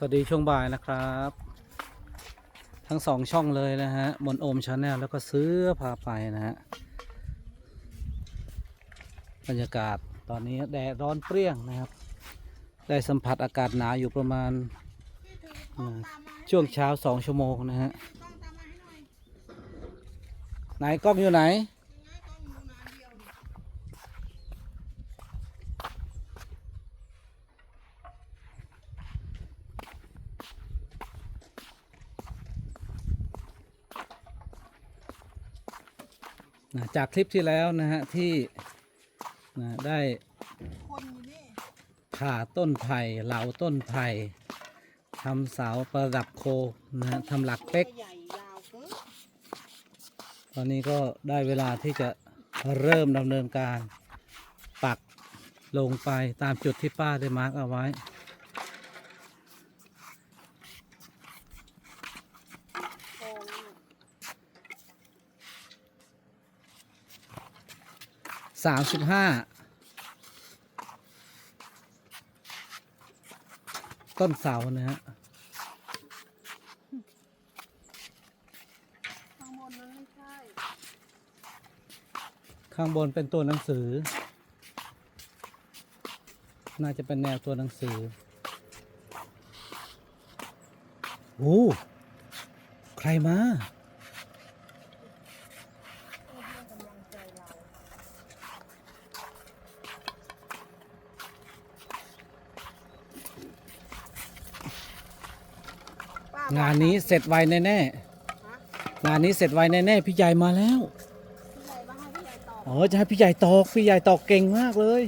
สวัสดีช่วงบ่ายนะครับ ทั้งสองช่องเลยนะฮะมนโอมชาแนลแล้วก็ซื้อพาไปนะฮะบรรยากาศตอนนี้แดดร้อนเปรี้ยงนะครับ ได้สัมผัสอากาศหนาวอยู่ประมาณช่วงเช้าสองชั่วโมงนะฮะไหนกล้องอยู่ไหน นะจากคลิปที่แล้วนะฮะที่นะได้ผ่าต้นไผ่เหลาต้นไผ่ทำเสาประดับโคนะฮะทำหลักเป๊ก ตอนนี้ก็ได้เวลาที่จะเริ่มดำเนินการปักลงไปตามจุดที่ป้าได้มาร์กเอาไว้ โอ้ย สามสิบห้าต้นเสานะฮะข้างบนนั้นไม่ใช่ข้างบนเป็นตัวหนังสือ น่าจะเป็นแนวตัวหนังสือโอ้ใครมา งานนี้เสร็จไวแน่ฮะๆงานนี้เสร็จไวแน่ๆพี่ใหญ่มาแล้ว พี่ใหญ่มาให้พี่ใหญ่ตอบอ๋อจะให้พี่ใหญ่ตอก พี่ใหญ่ตอกเก่งมากเลย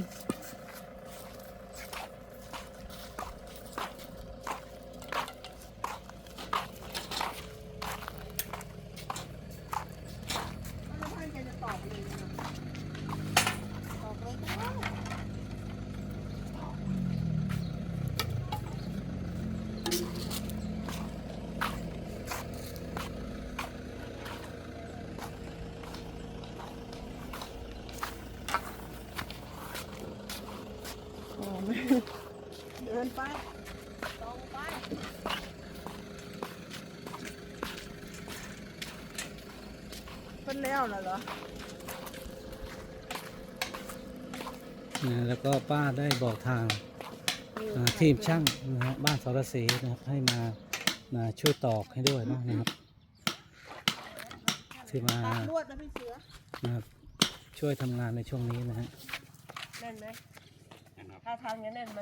แล้วท่านแกจะตอบเลยนะตอบเลยก็ได้โอ้ไม่เดินไปตรงไป เป็นแล้วน่ะเหรอนะแล้วก็ป้าได้บอกทางอ่าทีมช่างนะฮะบ้านสรศรีนะครับให้มานะช่วยตอกให้ด้วยเนาะนะครับ ที่มา ตัดลวดนะพี่เสือนะครับช่วยทำงานในช่วงนี้นะฮะแน่นไหมถ้าทางนี้แน่นไหม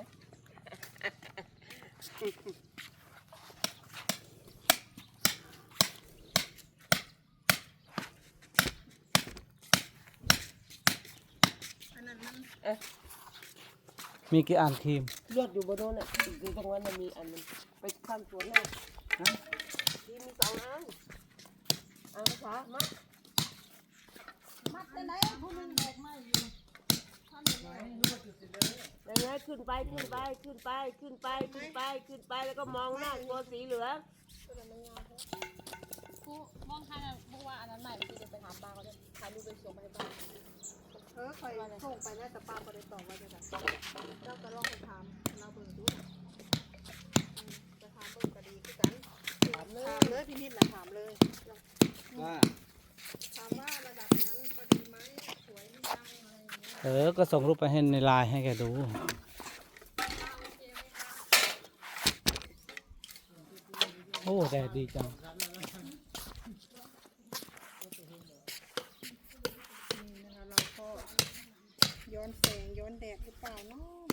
นั้นมันมีกี่อันทีมลวดอยู่บนโน้นน่ะอยู่ตรงนั้นน่ะมีอันหนึงไปข้างสวนเลยที่มีสองอันอันภาษามามัดไปไหนผู้หนึงแบกมาอยู่ท่านไหนดังนั้นขึ้นไปขึ้นไปขึ้นไปขึ้นไปขึ้นไปขึ้นไปแล้วก็มองหน้าตัวสีเหลืองกูมองทางอะเพราะว่าอันนั้นใหม่ที่จะไปถามป้าเขาจะถ่ายรูปไปส่งไปให้ป้าเออคอยส่งไปนะแต่ป้าก็ได้ตอบว่าจะแบบเจ้าก็ลองไปถามเราเบิ่งดูนะอืมจะถามเบิ่งก็ดีคือกันถามเลยถามเลยพี่นิดนะถามเลย ว่าถามว่าระดับนั้นพอดีไหมสวยหรือยังอะไรอย่างเงี้ยเออ ก็ส่งรูปไปให้ในไลน์ให้แกดู โอ้แดดดีจัง นี่นะคะเราก็ ย้อนแสงย้อนแดดหรือเปล่าเนาะ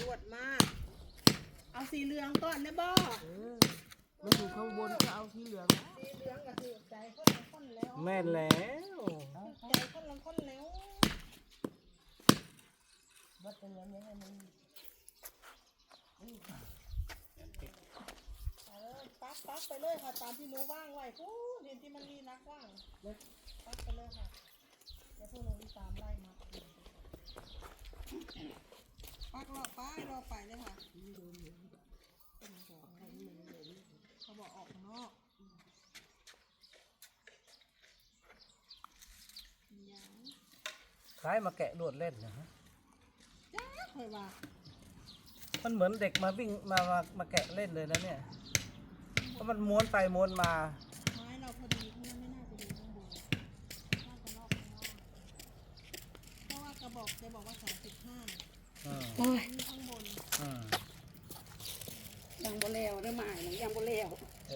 รวดมาก เอาสีเหลืองก่อนนะบ่มันอยู่ข้างบนก็เอาสีเหลืองสีเหลืองก็คือใจคนละคนแล้วแม่นแล้วใจคนละคนแล้ววัดตรงนั้นไม่ให้มันเออปักปักไปเลยค่ะตามที่หนูว่างไว้พูดเห็นที่มันมีนักว่างปักไปเลยค่ะ เดี๋ยวพวกหนูตามไล่มาปักรอไปรอไปเลยค่ะเขาบอกออกข้างนอกยังคล้ายมาแกะลวดเล่นนะฮะจ้าเคยว่ามันเหมือนเด็กมาวิ่งมามามาแกะเล่นเลยนะเนี่ยเพราะมันม้วนไปม้วนมา โอ้ยนี่ข้างบนอืมยังบ่แล้วเด้อหมายนะยังบ่แล้วเอ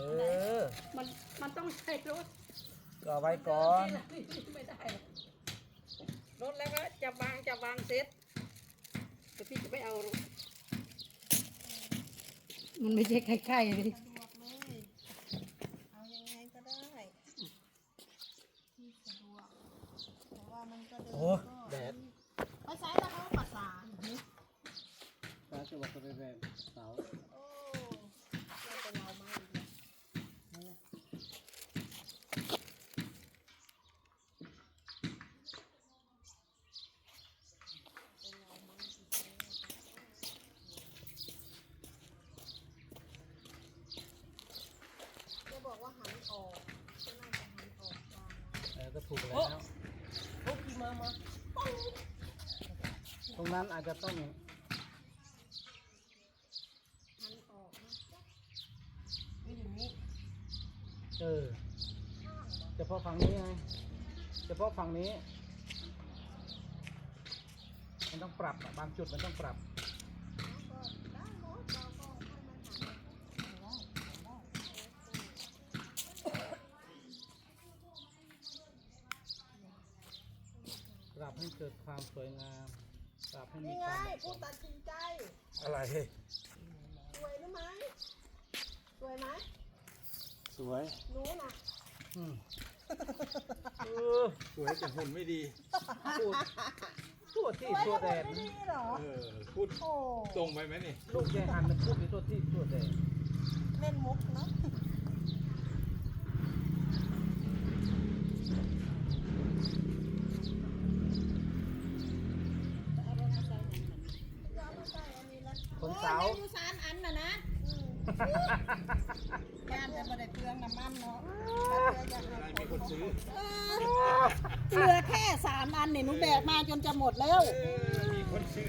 อ มันมันต้องใช้รถก็เอาไว้ก่อน ไม่ได้หรอกรถแล้วก็จะวางจะวางเซ็ตแต่พี่จะไปเอารถมันไม่ใช่ใกล้ๆเลยสะดวกเลยเอายังไงก็ได้ที่สะดวกแต่ว่ามันก็เดินโอ้ก็แดดไปใช้แล้วเขาภาษานี่ น่า จะบอกเป็นแบบเสาโอ้เราจะเอามาอีกแล้วจะบอกว่าหันออกก็น่าจะหันออกกลางนะเออก็ถูกแล้วโอ้พี่มามาตรงนั้นอาจจะต้อง หันออกนะ ไม่อย่างนี้ เออเฉพาะฝั่งนี้ไงเฉพาะฝั่งนี้ มันต้องปรับอะบางจุดมันต้องปรับก็ได้หมดเราก็ให้มันหันปรับให้เกิดความสวยงาม ปรับให้มีนี่คไงวามเหมาะสผู้มตัดสินใจอะไร สวยหรือไหมสวยไหม ส วยหนูน่ะอืมสวยแต่หุ่นไม่ดีพูดตัวที่ตัวแดนไม่ดีเหรอ เออพูดโอ้ตรงไปไหมนี่ลูกยายหันน่ะพูดที่ตัวที่ตัวแดนเล่นมุกเนาะ คนเสา โอ้ยแม่อยู่สารอันน่ะนะย่านจะบ่ได้เปลืองน้ำมันเนาะ อะไรมีคนซื้อ เหลือแค่สามอันเนี่ยหนูแบกมาจนจะหมดแล้วเออมีคนซื้อ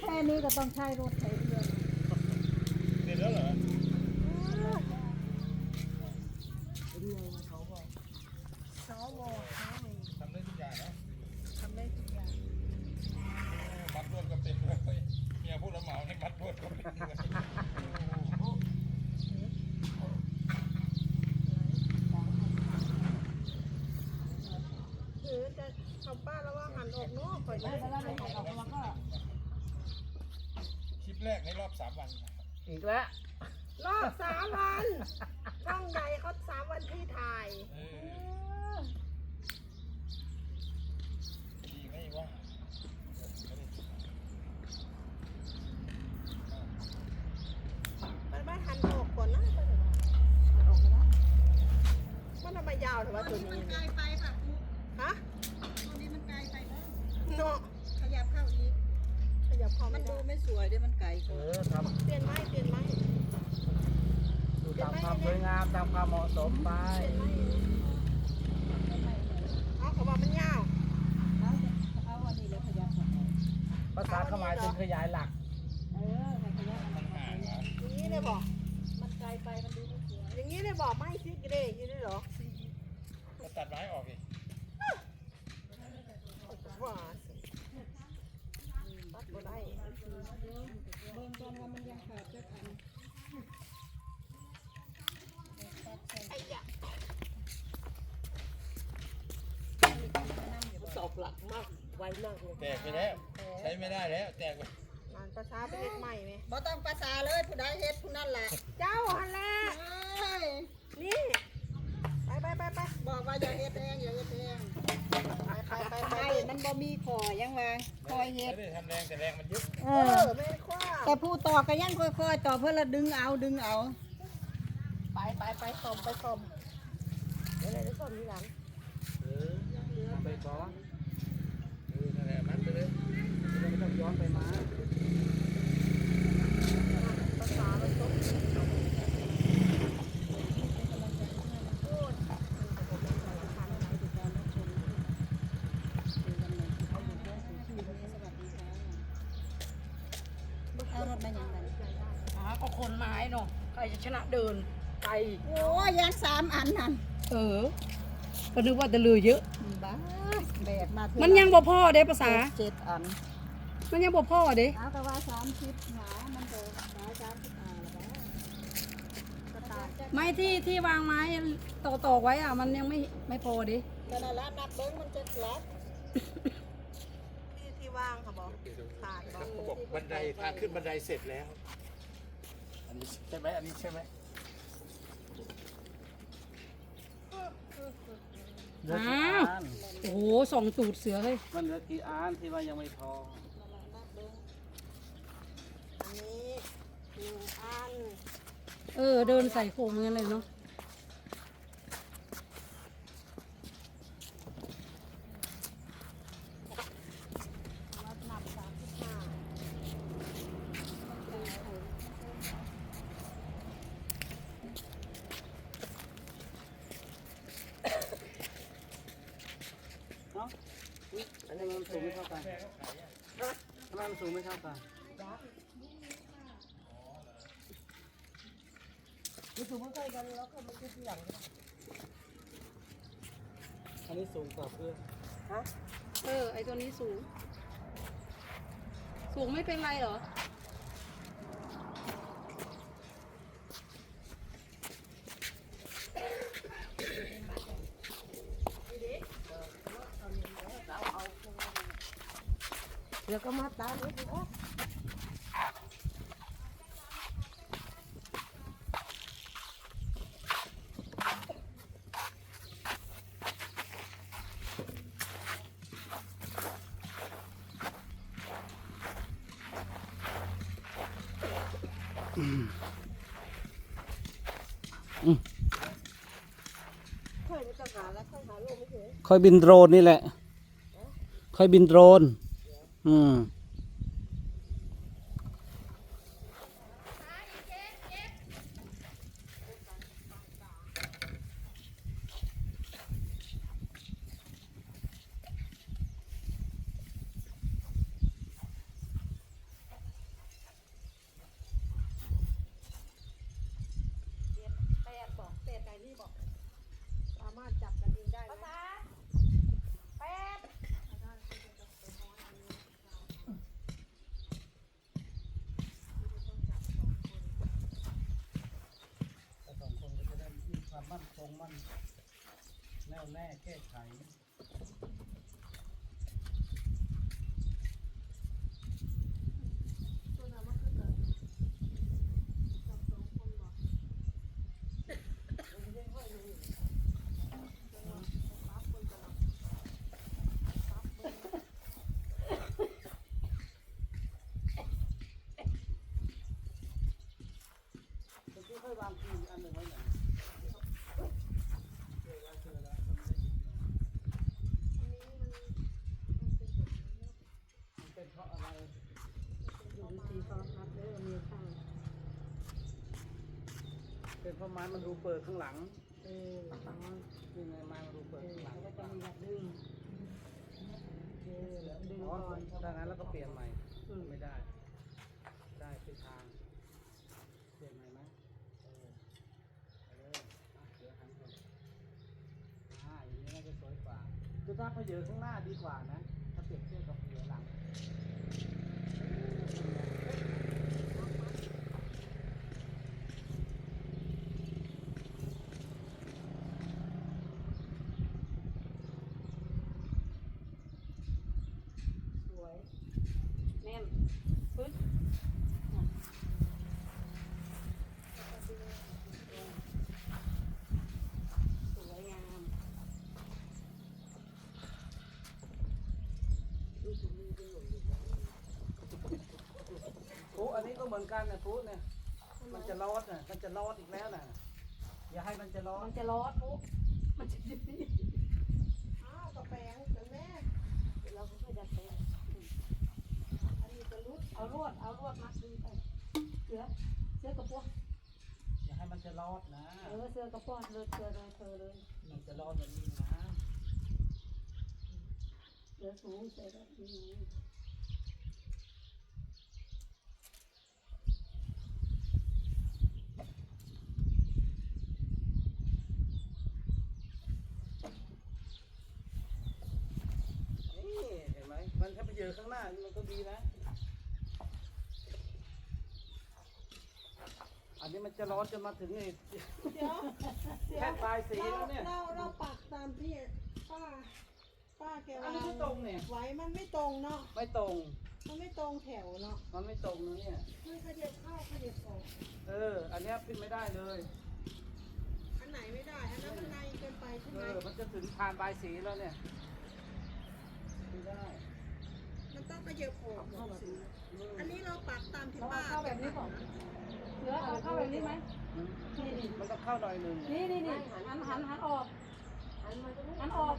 แค่นี้ก็ต้องใช้รถไถเรือ เสร็จแล้วเหรอ สวเขาเอง ทำได้ทุกอย่างนะ ทำได้ทุกอย่าง มัดรวดก็เป็นเลยเมียผู้รับเหมาในมัดรวดก็เป็นเลย หรือจะทำป้าแล้วว่าหันออกเนาะข่อยได้แล้วหันออกแล้วก็ คลิปแรกในรอบสามวันนะครับอีกแล้วรอบสามวันช่องใหญ่เขาสามวันที่ถ่าย เออดีไม่ว่ามันไม่หันออกก่อนนะมันทำไมยาวถึงว่าตัวนี้มันไกลไปค่ะฮะตัวนี้มันไกลไปแล้ว เนาะขยับเข้าอีกขยับเข้ามันดูไม่สวยด้วยมันไกลเออทเปลี่ยนไม้เปลี่ยนไม้ำดูตามความสวยงามตามความเหมาะสมไปเปลี่ยนไม้เอาเขาบอกมันยาวเอาอันนี้แล้วขยับเข้าไปภาษาขมายเป็นขยายหลัก เออขยับ มันห่างนะ อย่างนี้เลยบอก มันไกลไปมันดูไม่สวย อย่างนี้เลยบอกไม่ซิกเรย์อย่างนี้เลยเหรอ ก็ตัดไม้ออกอีก ว่าสิ ตัดบ่ได้เบิ่งก่อนว่ามันยังขาดจักอันไอ้ยะสอบหลักมากไวมากเลยแตกไปแล้ว ใช้ไม่ได้แล้ว แตกไปงานประชาไปเฮ็ดใหม่ไหมบ่ต้องภาษาเลยผู้ใดเฮ็ดผู้นั้นแหละเจ้าฮันแหละนี่ ไปไปไปไปบอกว่าอย่าเฮ็ดเองอย่าเฮ็ดเอง ไปไปไปไปไอ้มันบ่มีคอยังว่าคอยเฮ็ไม่ดได้ทำแรงแต่แรงมันเยอะเอเอออไม่คว้าแต่ผู้ต่อก็ยังค่อยๆต่อเพื่อละดึงเอาดึงเอา ไปไปไปสมไปสมเดี๋ยวเลยได้สมทีหลังเออทำไปก่อน เออนั่นแหละมัดไปเลย จะไม่ต้องย้อนไปมา ภาษาไปสม ชนะ เดินไป โอ้ยยังสามอันนั่นเออ ก็นึกว่าจะลือเยอะ บ้าแบกมาเถอะมันยังบ่พ่อเด้ภาษา เจ็ดอันมันยังบ่พ่อเด้เอาแต่ว่าสามสิบหนามันเดินหนาสามสิบห้าแล้วก็ตายไม้ที่ที่วางไม้ต่อต่อๆไว้อะ มันยังไม่ไม่พอเด้แต่ละละนับเบิ้งมันจะลัดที่ที่ว่างเขาบอกขาดบอก เขาบอกบันไดทางขึ้นบันไดเสร็จแล้ว อันนี้ใช่ไหมอันนี้ใช่ไหม เหลือกี่อ้าวอันโอ้โหสองตูดเสือเลยมันเหลือกี่อันที่ว่ายังไม่พอนับเบิ้งอันนี้หนึ่งอันเออเดินใส่โคมงั้นเลยเนาะ นับนับสามสิบห้า เนาะอุ๊ย ทำไมมันสูงไม่เท่ากันทำไมมันสูงไม่เท่ากันนี่คือมันใกล้กันแล้วก็มันคืออย่างอันนี้สูงกว่าเพื่อนฮะ เออ ไอตัวนี้สูง สูงไม่เป็นไรเหรอ เดี๋ยวก็มาตามนี่นะค่อยไม่ต้องหาแล้วค่อยหาลูกไม่ถึงค่อยบินโดรนนี่แหละ ค่อยบินโดรน อืมแปดบอกแปดไก่นี่บอก สามารถจับกันเองได้ไหมแปด แต่สองคนก็จะได้มีความมั่นคงมั่น แน่วแน่แก้ไขเมื่อกี้ค่อยวางคืนอันหนึ่งไว้ไหนมันเป็นเพราะอะไร ดูสีฟ้าครับเด้อมีข้าง เป็นเพราะไม้มันรูเปิดข้างหลังเอออ๋อนี่ไงไม้มันรูเปิดข้างหลังแล้วก็มีแบบดึงเออแล้วดึงอ๋อก่อนดังนั้นแล้วก็เปลี่ยนใหม่อืมไม่ได้ ได้เป็นทาง เปลี่ยนใหม่ไหมเออเอาเลยอะเดี๋ยวหันก่อนอ่าอย่างนี้น่าจะสวยกว่าคือถ้าเขาเหยอะข้างหน้าดีกว่านะ ถ้าเปรียบเทียบกับเหยอะหลัง สวย แน่นปึ๊ดสวยงาม ปุ๊อันนี้ก็ เหมือนกันนะปุ๊เนี่ย มันจะรอดน่ะ มันจะรอดอีกแล้วน่ะ อย่าให้มันจะรอมัดนจะร้อนปุ๊บมันจะดีอ้าวกระแปงกันแม่เราก็จะเตะอันนี้จะรุดเอาลวด เอาลวดมัดดึงไป เสือ เสือกระพวกอย่าให้มันจะรอดนะ เออ เสือกระพวกเลยเสือเลยเธอเลย มันจะรอดแบบนี้นะ เสือสูงเสือแบบนี้ เยอะข้างหน้ามันก็ดีนะ อันนี้มันจะร้อนจนมาถึงนี่ เดี๋ยวเดี๋แค่ยวปลายสีเราแล้วเนี่ย เราเราปักตามที่ป้าป้าแกอันวานี้งไม่ตรงเนี่ย ไว้มันไม่ตรงเนาะไม่ตรง มันไม่ตรงแถวเนาะมันไม่ตรงนะเนี่ยมันขยับเข้าขยับออกเออ อันเนี้ยขึ้นไม่ได้เลย อันไหนไม่ได้ อันนั้นมันในเกินไปใช่เอไหมอ มันจะถึงทานปลายสีแล้วเนี่ยไม่ได้มัน ต้องขยับออกหมดสิอืมอันนี้เราปักตามที่เราป้าเอาเข้าแบบนี้ก่อนเหลือเอาเข้าแบบนี้ไหมอืมนี่นี่มันต้องเข้าหน่อยหนึ่งนี่นี่นี่หันหันหันออกหันออก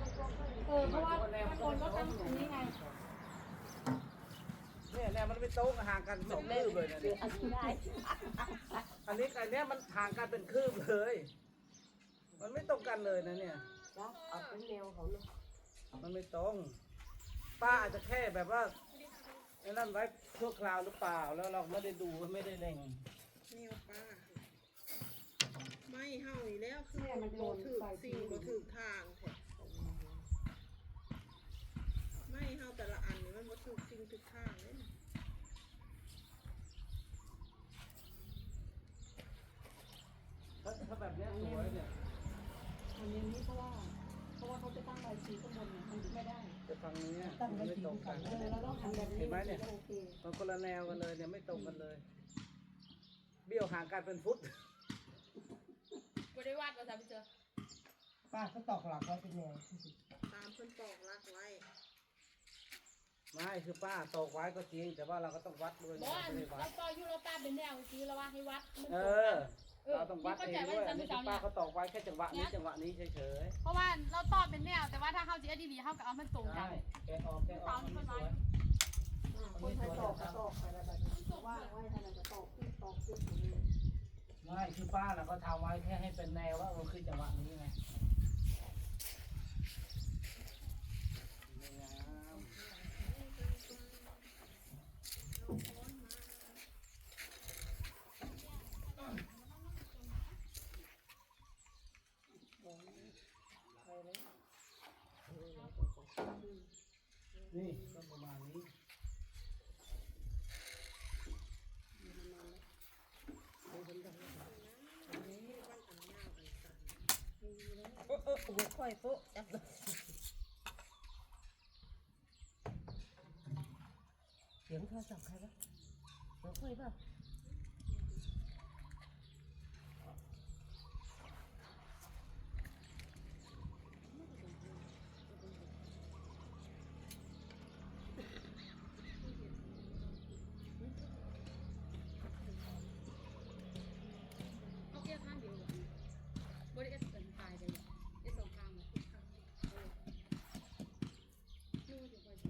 เออเพราะว่าบางคนก็ตั้งอันนี้ไงเนี่ยเนี่ยมันไม่ตรงห่างกันเป็นคืบเลยเนี่ยอันนี้ได้อันนี้อันเนี้ยมันห่างกันเป็นคืบเลย มันไม่ตรงกันเลยนะเนี่ยแล้วเอาเป็นแนวเขาเนาะมันไม่ตรง ป้าอาจจะแค่แบบว่าไอ้นั่นไว้ชั่วคราวหรือเปล่า แล้วเราไม่ได้ดูไม่ได้เล็งแนวป้า ไม่เห่าอีกแล้วคือเนี่ยมันโดบ่นถือไฟสิ่งบ่ถือทางแท้ไม่เห่าแต่ละอันนี่มันบ่ถือสิ่งถือทางเลยถ้าถ้าแบบเนี้ยสวยเนี่ยอันนี้นี่เพ งเนี้ยมันไม่ตรงกันเออเราต้องทำแบบนี้เห็นไหมเนี่ยจะโอเคมันคนละแนวกันเลยเนี่ยไม่ตรงกันเลย เบี้ยวห่างกันเป็นฟุตบ่ได้วาดภาษาไปเจอป้าก็ตอกหลักไว้เป็นแนวตามเพิ่นตอกลักไว้ไม่คือป้าตกไว้ก็จริง แต่ว่าเราก็ต้องวัดด้วยบ่อันไม่ได้วัเราดต่ออยู่เราตาเป็นแนวสิเราว่าให้วัดมันเอตรงกันอ เราต้องวัดเองด้วยอันนี้คือป้าเขาตอกไว้แค่จังหวะนี้จังหวะนี้เฉยเพราะว่าเราต่อเป็นแนวแต่ว่าถ้าเฮาสิเอาดีๆเฮาก็เอามันตรงๆกัใช่นแกะออกแกะออกมันไม่สวยคนไทยตอกก็ตอกไปแล้วแบบนี้ว่างไว้ให้มันจะตอกขึ้นตอกขึ้นอย่างนี้ไม่คือป้าเราก็ทำไว้แค่ให้เป็นแนวว่าเออคือจังหวะนี้ไงนี่ก็ประมาณนี้ ค่ อยโป๊ะจับเสียงโทรศัพท์ใครวะเราคุยป่ะ เอาแค่ข้างเดียวบ่ได้เอ็ดเป็นตายเลยเอ็ดสองข้างเลยเออนู่นเดี๋ยวไปสิ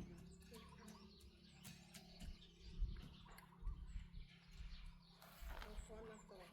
เอาค้อนมาตอก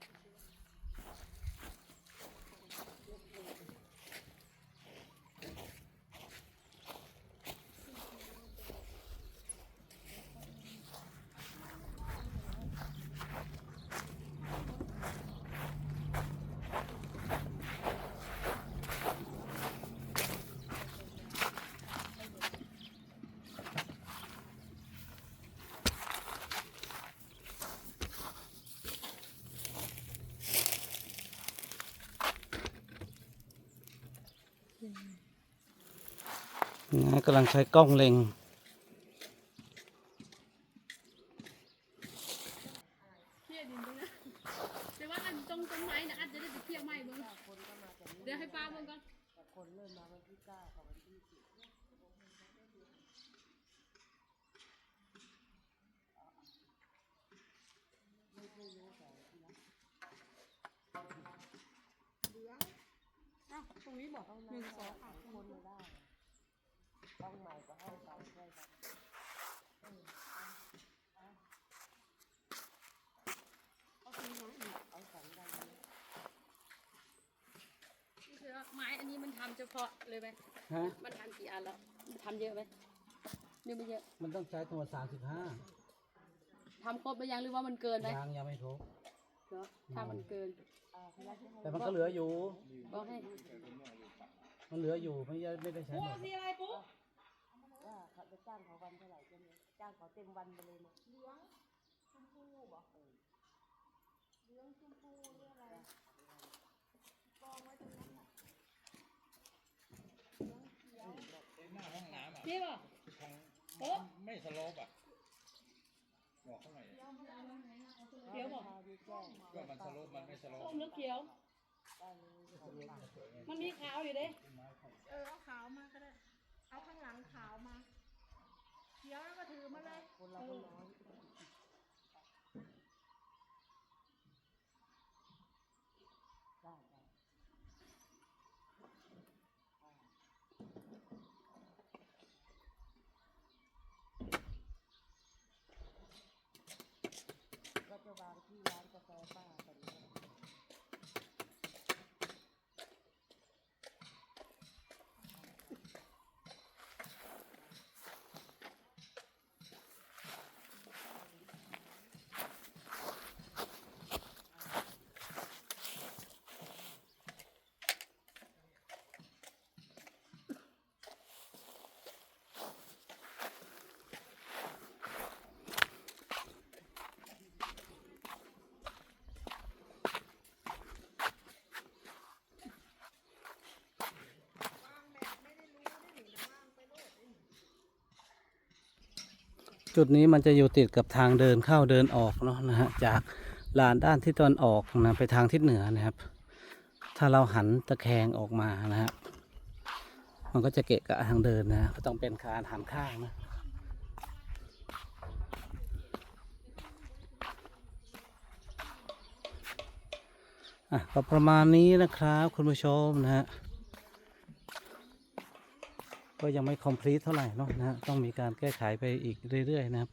นะกำลังใช้กล้องเล็งเครียดดินตรงนั้นแต่ว่าอันตรงตรงไม้นะอาจจะได้ไปเที่ยวไม้เบิ่งเดี๋ยวให้ป้าเบิ่งก่อนคนเริ่มมาวันที่เก้ากับวันที่สิบอ้าวตรงนี้บอกหนึ่งสองสามคนมาได้ ต้องใหม่ก็ห้องเก่าช่วยกันเอาตรงนี้อีกเอาสองได้ไหมนี่คือว่าไม้อันนี้มันทำเฉพาะเลยไหมฮะมันทำกี่อันแล้วทำเยอะไหมหรือไม่เยอะมันต้องใช้ทั้งหมดสามสิบห้าทำครบไปยังหรือว่ามันเกินไหมยางยังไม่ครบเนาะถ้ามันเกินอ่าพี่รักให้แต่มันก็เหลืออยู่ บอกให้ มันเหลืออยู่ไม่ได้ไม่ได้ใช้หมดสีอะไรปุ๊ว่าเขาจะจ้างเขาวันเท่าไหร่ใช่ไหมจ้างเขาเต็มวันไปเลยนะเหลืองชมพูบ่เหลืองชมพูเรื่องอะไรกองไว้ตรงนั้นน่ะเหลืองเขียว ไอ้หน้าห้องน้ำอะพี่ป่ะ ทางไม่สโลปอะ บอกเขาหน่อยเขียวบอก ก็มันสโลปมันไม่สโลปส้มหรือเขียว ได้เลยเขาฝากมันมีขาวอยู่เด้ เออเอาขาวมาก็ได้ เอาข้างหลังขาวมา Hello. จุดนี้มันจะอยู่ติดกับทางเดินเข้าเดินออกเนาะนะฮะจากลานด้านที่ตะวันออกนะไปทางทิศเหนือนะครับ ถ้าเราหันตะแคงออกมานะฮะมันก็จะเกะกะทางเดินนะก็ต้องเป็นการหันข้างนะอะก็ประมาณนี้นะครับคุณผู้ชมนะฮะ ก็ยังไม่คอมพลีทเท่าไหร่เนาะนะฮะต้องมีการแก้ไขไปอีกเรื่อยๆนะครับ